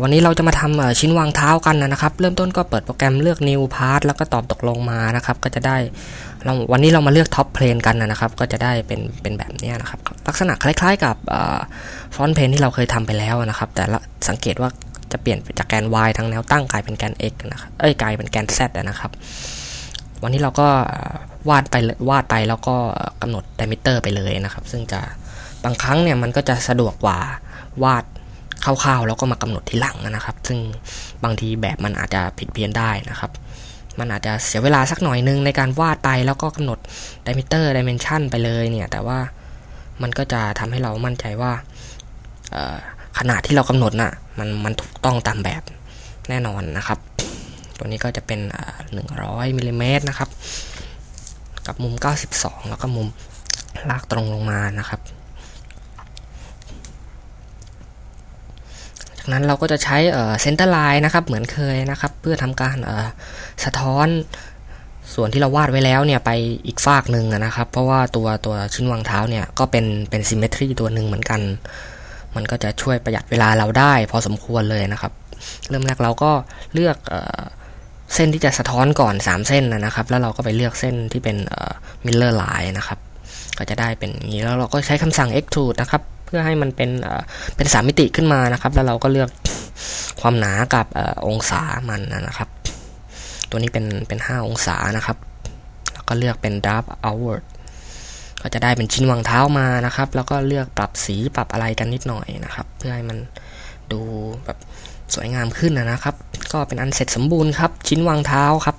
วันนี้เราจะมาทำชิ้นวางเท้ากันนะครับ เริ่มต้นก็เปิดโปรแกรมเลือก new part แล้วก็ตอบตกลงมานะครับ ก็จะได้เราวันนี้เรามาเลือก top plane กันนะครับ ก็จะได้เป็นเป็นแบบนี้นะครับ ลักษณะคล้ายๆกับฟอนต์เพนที่เราเคยทำไปแล้วนะครับ แต่สังเกตว่าจะเปลี่ยนจากแกน y ทางแนวตั้งกลายเป็นแกน x นะครับ เอ้ยกลายเป็นแกน z นะครับ วันนี้เราก็วาดไปวาดไปแล้วก็กำหนด diameter ไปเลยนะครับ ซึ่งจะบางครั้งเนี่ยมันก็จะสะดวกกว่าวาด คร่าวๆแล้วก็มากำหนดทีหลังนะครับ ซึ่งบางทีแบบมันอาจจะผิดเพี้ยนได้นะครับ มันอาจจะเสียเวลาสักหน่อยนึงในการวาดไปแล้วก็กำหนด diameter dimension ไปเลยเนี่ย แต่ว่ามันก็จะทำให้เรามั่นใจว่าขนาดที่เรากำหนดน่ะมันมันถูกต้องตามแบบแน่นอนนะครับ ตัวนี้ก็จะเป็น 100มิลลิเมตรนะครับ กับมุม 92 แล้วก็มุมลากตรงลงมานะครับ จากนั้นเราก็จะใช้เซนเตอร์ไลน์นะครับ เหมือนเคยนะครับ เพื่อทำการสะท้อนส่วนที่เราวาดไว้แล้วเนี่ยไปอีกฝากหนึ่งนะครับ เพราะว่าตัวตัวชิ้นวางเท้าเนี่ยก็เป็นเป็นซิมเมตรีตัวหนึ่งเหมือนกัน มันก็จะช่วยประหยัดเวลาเราได้ พอสมควรเลยนะครับ เริ่มแรกเราก็เลือกเส้นที่จะสะท้อนก่อน 3 เส้นนะครับ แล้วเราก็ไปเลือกเส้นที่เป็นมิลเลอร์ไลน์นะครับ ก็จะได้เป็นอย่างนี้แล้วเราก็ใช้คำสั่ง extrude นะครับ เพื่อให้มันเป็นเป็นสามมิติขึ้นมานะครับ แล้วเราก็เลือกความหนากับอองศามันนะครับ ตัวนี้เป็นเป็น 5 องศานะครับ แล้วก็เลือกเป็น drop outward ก็จะได้เป็นชิ้นวางเท้ามานะครับ แล้วก็เลือกปรับสีปรับอะไรกันนิดหน่อยนะครับ เพื่อให้มันดูแบบสวยงามขึ้นนะครับ ก็เป็นอันเสร็จสมบูรณ์ครับ ชิ้นวางเท้าครับ